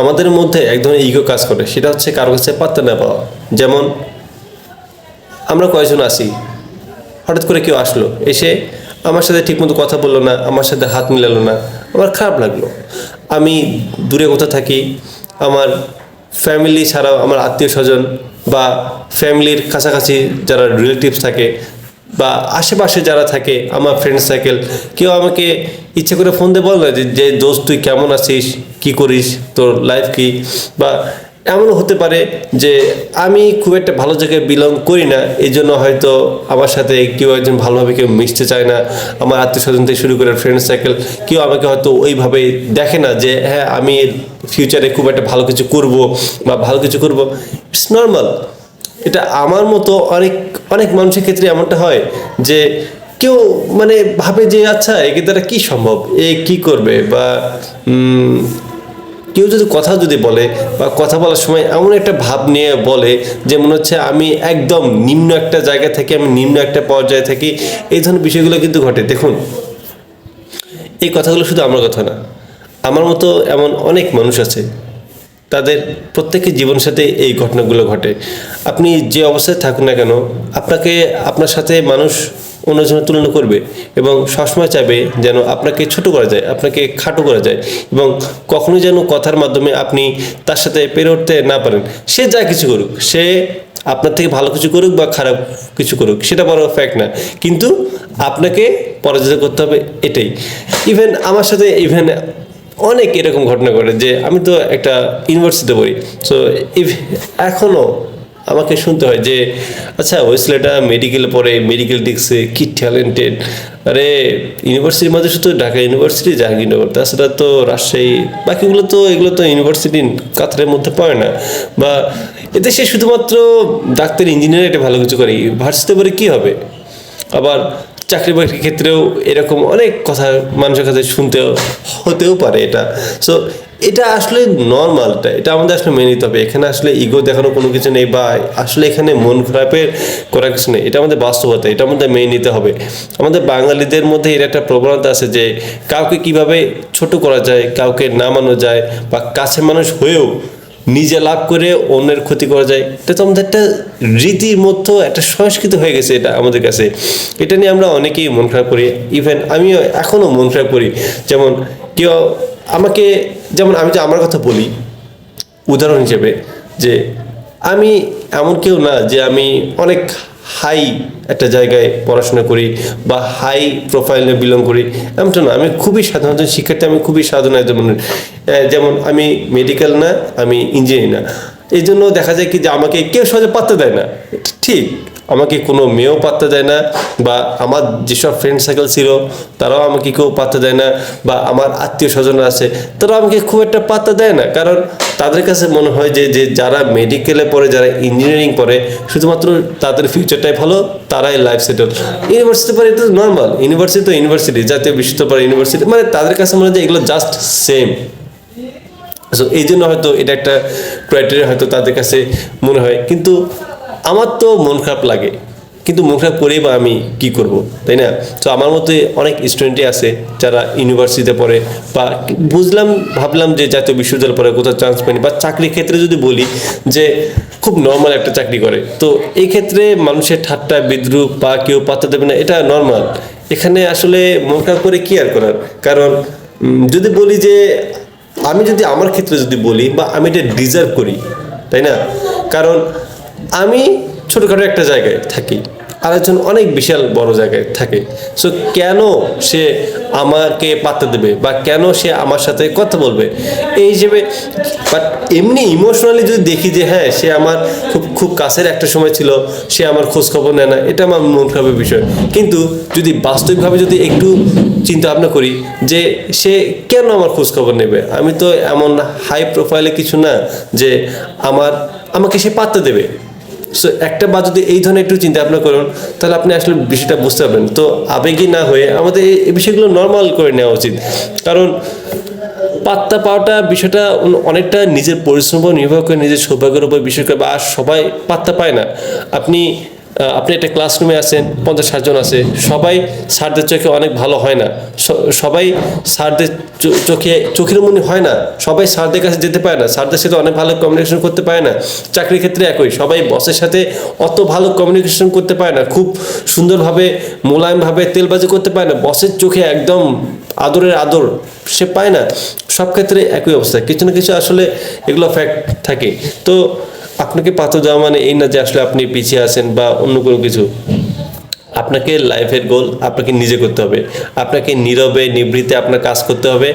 আমাদের মধ্যে এক ধরনের ইগো কাজ করে, সেটা হচ্ছে কারও কাছে পাত্তা না পাওয়া। যেমন, আমরা কয়েকজন আসি হঠাৎ করে কেউ আসলো, এসে আমার সাথে ঠিকমতো কথা বলল না, আমার সাথে হাত মিলালো না, আমার খারাপ লাগল। আমি দূরে কোথাও থাকি, আমার ফ্যামিলি ছাড়াও আমার আত্মীয় স্বজন বা ফ্যামিলির কাছাকাছি যারা রিলেটিভস থাকে বা আশেপাশে যারা থাকে, আমার ফ্রেন্ড সার্কেল কেউ আমাকে ইচ্ছে করে ফোন দিয়ে বল না যে দোস্ত, তুই কেমন আছিস? কি করিস? তোর লাইফ কি? বা এমনও হতে পারে যে আমি খুব একটা ভালো জায়গায় বিলং করি না এই জন্য হয়তো আমার সাথে কেউ একজন ভালোভাবে কেউ মিশতে চায় না। আমার আত্মীয় স্বজন থেকে শুরু করে ফ্রেন্ড সার্কেল কেউ আমাকে হয়তো ওইভাবে দেখে না যে হ্যাঁ আমি ফিউচারে খুব একটা ভালো কিছু করব বা ভালো কিছু করব। ইটস নর্মাল এটা আমার মতো অনেক অনেক মানুষের ক্ষেত্রে এমনটা হয় যে কেউ মানে ভাবে যে আচ্ছা একে দ্বারা কি সম্ভব? এ কি করবে? বা কেউ যদি কথা যদি বলে বা কথা বলার সময় এমন একটা ভাব নিয়ে বলে যে মনে হচ্ছে আমি একদম নিম্ন একটা জায়গা থেকে, আমি নিম্ন একটা পর্যায়ে থাকি, এই ধরনের বিষয়গুলো কিন্তু ঘটে। দেখুন, এই কথাগুলো শুধু আমার কথা না, আমার মতো এমন অনেক মানুষ আছে, তাদের প্রত্যেকের জীবনের সাথে এই ঘটনাগুলো ঘটে। আপনি যে অবস্থায় থাকুন না কেন, আপনাকে, আপনার সাথে মানুষ অন্যজনের তুলনা করবে এবং সবসময় চাইবে যেন আপনাকে ছোট করা যায়, আপনাকে খাটো করা যায় এবং কখনোই যেন কথার মাধ্যমে আপনি তার সাথে পেরে উঠতে না পারেন। সে যা কিছু করুক, সে আপনার থেকে ভালো কিছু করুক বা খারাপ কিছু করুক, সেটা বড় ফ্যাক্ট না। কিন্তু আপনাকে পরাজিত করতে হবে এটাই। ইভেন আমার সাথে ইভেন অনেক এরকম ঘটনা ঘটে যে আমি তো একটা ইউনিভার্সিটিতে পড়ি। সো এখনও আমাকে শুনতে হয় যে আচ্ছা ওই ছেলেটা মেডিকেল পড়ে মেডিকেল ডিক্সে কি ট্যালেন্টেড আরে ইউনিভার্সিটির মাঝে শুধু ঢাকা ইউনিভার্সিটি জাহাঙ্গীরনগর, তাছাড়া তো রাজশাহী, বাকিগুলো তো, এগুলো তো ইউনিভার্সিটি কাতারের মধ্যে পড়ে না। বা এতে সে শুধুমাত্র ডাক্তার ইঞ্জিনিয়ার এটা ভালো কিছু করে ভার্সিতে পরে কী হবে? আবার চাকরি বাকরির ক্ষেত্রেও এরকম অনেক কথা মানুষের কাছে শুনতে হতেও পারে এটা। সো এটা আসলে নর্মালটা এটা আমাদের আসলে মেনে নিতে হবে। এখানে আসলে ইগো দেখানো কোনো কিছু নেই বা আসলে এখানে মন খারাপের করার কিছু নেই। এটা আমাদের বাস্তবতা, এটা আমাদের মেনে নিতে হবে। আমাদের বাঙালিদের মধ্যে এর একটা প্রবণতা আছে যে, কাউকে কীভাবে ছোট করা যায়, কাউকে নামানো যায় বা কাছে মানুষ হয়েও নিজে লাভ করে অন্যের ক্ষতি করা যায়। এটা তো আমাদের একটা রীতির মতো একটা সংস্কৃত হয়ে গেছে এটা আমাদের কাছে। এটা নিয়ে আমরা অনেকেই মন খারাপ করি। ইভেন আমিও এখনও মন খারাপ করি। যেমন কেউ আমাকে, যেমন আমি যে আমার কথা বলি, উদাহরণ হিসেবে যে আমি এমন কেউ না যে আমি অনেক হাই একটা জায়গায় পড়াশোনা করি বা হাই প্রোফাইলে বিলং করি এমনটা না। আমি খুবই সাধারণ শিক্ষার্থী, আমি খুবই সাধারণ মানুষ। যেমন আমি মেডিকেল না, আমি ইঞ্জিনিয়ার না। এই জন্য দেখা যায় কি যে আমাকে কেউ সহজে পাত্তা দেয় না। ঠিক। আমাকে কোনো মেয়েও পাত্তা দেয় না, বা আমার যেসব ফ্রেন্ড সার্কেল ছিল, তারাও আমাকে কেউ পাত্তা দেয় না, বা আমার আত্মীয় স্বজন আছে, তারাও আমাকে খুব একটা পাত্তা দেয় না। কারণ তাদের কাছে মনে হয় যে যে যারা মেডিকেলে পড়ে, যারা ইঞ্জিনিয়ারিং পড়ে, শুধুমাত্র তাদের ফিউচারটাই ভালো, তারাই লাইফ সেটেল ইউনিভার্সিটি পড়ে এটা নর্মাল ইউনিভার্সিটি তো ইউনিভার্সিটি জাতীয় বিশ্ববিদ্যালয় ইউনিভার্সিটি মানে তাদের কাছে মনে হয় যে এগুলো জাস্ট সেম সো এই জন্য হয়তো এটা একটা ক্রাইটেরিয়া হয়তো তাদের কাছে মনে হয়। কিন্তু আমার তো মন খারাপ লাগে, কিন্তু মন খারাপ করেই বা আমি কি করব, তাই না? তো আমার মতে অনেক স্টুডেন্টই আছে যারা ইউনিভার্সিটিতে পড়ে বা বুঝলাম, ভাবলাম যে জাতীয় বিশ্ববিদ্যালয় পড়ে কোথাও চান্স পাইনি বা চাকরির ক্ষেত্রে যদি বলি যে খুব নর্মাল একটা চাকরি করে, তো এই ক্ষেত্রে মানুষের ঠাট্টা, বিদ্রুপ বা কেউ পাত্তা দেবে না, এটা নর্মাল এখানে আসলে মন খারাপ করে কি আর করার? কারণ যদি বলি যে আমি যদি আমার ক্ষেত্রে যদি বলি বা আমি এটা ডিজার্ভ করি, তাই না? কারণ আমি ছোটোখাটো একটা জায়গায় থাকি। আরেকজন অনেক বিশাল বড় জায়গায় থাকে। সো কেন সে আমাকে পাত্তা দেবে বা কেন সে আমার সাথে কথা বলবে? এই হিসেবে বাট এমনি ইমোশনালি যদি দেখি যে হ্যাঁ সে আমার খুব খুব কাছের একটা সময় ছিল, সে আমার খোঁজ খবর নেয় না, এটা আমার মন খারাপের বিষয়। কিন্তু যদি বাস্তবিকভাবে যদি একটু চিন্তা ভাবনা করি যে, সে কেন আমার খোঁজ খবর নেবে? আমি তো এমন হাই প্রোফাইলে কিছু না যে, আমার, আমাকে সে পাত্তা দেবে। সো একটা বা যদি এই ধরনের একটু চিন্তা ভাবনা করুন, তাহলে আপনি আসলে বিষয়টা বুঝতে পারবেন। তো আবেগী না হয়ে আমাদের এই- বিষয়গুলো নর্মাল করে নেওয়া উচিত। কারণ পাত্তা পাওয়াটা বিষয়টা অনেকটা নিজের পরিশ্রম নির্ভর করে, নিজের সৌভাগ্যের উপর বিষয় করে বা সবাই পাত্তা পায় না। আপনি আপনি একটা ক্লাসরুমে আছেন, পঞ্চাশ ষাটজন আছে, সবাই স্যারদের চোখে অনেক ভালো হয় না। সবাই স্যারদের চোখে, চোখের মনে হয় না। সবাই স্যারদের কাছে যেতে পারে না। স্যারদের সাথে অনেক ভালো কমিউনিকেশন করতে পারে না। চাকরির ক্ষেত্রে একই, সবাই বসের সাথে অত ভালো কমিউনিকেশন করতে পারে না। খুব সুন্দরভাবে, মোলায়েমভাবে তেলবাজি করতে পারে না। বসের চোখে একদম আদরের আদর সে পায় না। সব ক্ষেত্রে একই অবস্থা। কিছু না কিছু আসলে এগুলো ফ্যাক্ট থাকে। তো আপনাকে পাত্র দেওয়া মানে এই না যে আসলে আপনি পিছিয়ে আছেন বা অন্য কোনো কিছু। আপনাকে লাইফের গোল আপনাকে নিজে করতে হবে। আপনাকে নীরবে নিবৃত্তে আপনার কাজ করতে হবে।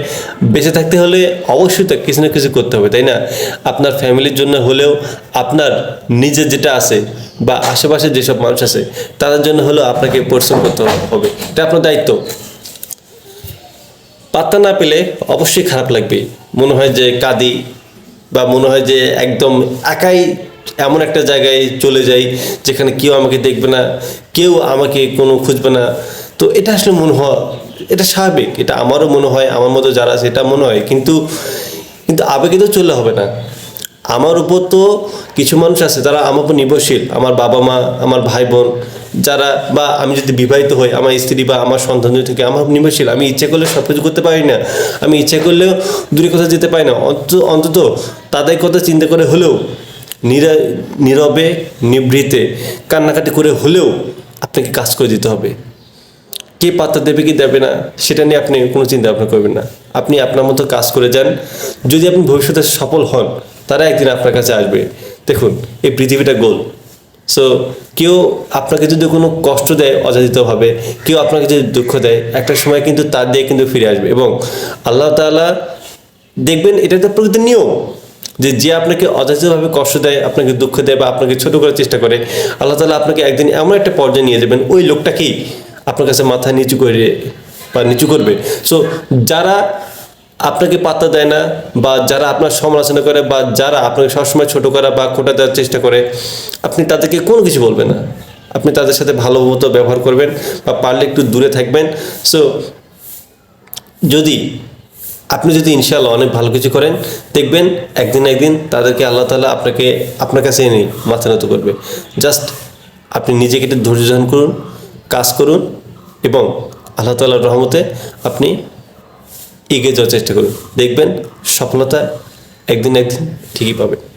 বেঁচে থাকতে হলে অবশ্যই তো কিছু না কিছু করতে হবে, তাই না? আপনার ফ্যামিলির জন্য হলেও আপনার নিজের যেটা আছে বা আশেপাশে যেসব মানুষ আছে, তাদের জন্য হলেও আপনাকে পরিশ্রম করতে হবে। এটা আপনার দায়িত্ব। পাত্তা না পেলে অবশ্যই খারাপ লাগবে মনে হয় যে কাঁদি বা মনে হয় যে একদম একাই এমন একটা জায়গায় চলে যাই যেখানে কেউ আমাকে দেখবে না, কেউ আমাকে কোনো খুঁজবে না। তো এটা আসলে মনে হয়, এটা স্বাভাবিক, এটা আমারও মনে হয়, আমার মতো যারা আছে এটা মনে হয়। কিন্তু কিন্তু আবেগে তো চললে হবে না। আমার উপর তো কিছু মানুষ আছে, যারা আমার উপর নির্ভরশীল। আমার বাবা মা, আমার ভাই বোন যারা বা আমি যদি বিবাহিত হই, আমার স্ত্রী বা আমার সন্তান যদি থেকে, আমার নির্ভরশীল, আমি ইচ্ছে করলে সব কিছু করতে পারি না। আমি ইচ্ছে করলেও দূরে কোথাও যেতে পারি না। অন্তত অন্তত তাদের কথা চিন্তা করে হলেও, নীরা, নীরবে, নিবৃতে, কান্নাকাটি করে হলেও আপনাকে কাজ করে দিতে হবে। কে পাত্তা দেবে, কি দেবে না, সেটা নিয়ে আপনি কোনো চিন্তা ভাবনা করবেন না। আপনি আপনার মতো কাজ করে যান। যদি আপনি ভবিষ্যতে সফল হন, তারা একদিন আপনার কাছে আসবে। দেখুন, এই পৃথিবীটা গোল। সো কেউ আপনাকে যদি কোনো কষ্ট দেয় অযাচিতভাবে কেউ আপনাকে যদি দুঃখ দেয়, একটা সময় কিন্তু তার দিয়ে কিন্তু ফিরে আসবে এবং আল্লাহ তালা দেখবেন এটা তো প্রকৃতির নিয়ম যে যে আপনাকে অযাচিতভাবে কষ্ট দেয়, আপনাকে দুঃখ দেয় বা আপনাকে ছোট করার চেষ্টা করে, আল্লাহ তাআলা আপনাকে একদিন এমন একটা পর্যায়ে নিয়ে যাবেন, ওই লোকটাকেই আপনার কাছে মাথা নিচু করে বা নিচু করবে? সো যারা আপনাকে পাত্তা দেয় না, বা যারা আপনার সমালোচনা করে, বা যারা আপনাকে সবসময় ছোট করা বা খোটা দেওয়ার চেষ্টা করে, আপনি তাদেরকে কোনো কিছু বলবেন না। আপনি তাদের সাথে ভালো মতো ব্যবহার করবেন, বা পারলে একটু দূরে থাকবেন। সো যদি, আপনি যদি ইনশাআল্লাহ অনেক ভালো কিছু করেন, দেখবেন একদিন একদিন তাদেরকে আল্লাহ তালা আপনাকে, আপনার কাছে এনে মাথা নত করবে। জাস্ট আপনি নিজেকে ধৈর্য ধারণ করুন, কাজ করুন, এবং আল্লাহ তাআলার রহমতে আপনি এগিয়ে যাওয়ার চেষ্টা করুন। দেখবেন সফলতা একদিন একদিন ঠিকই পাবেন।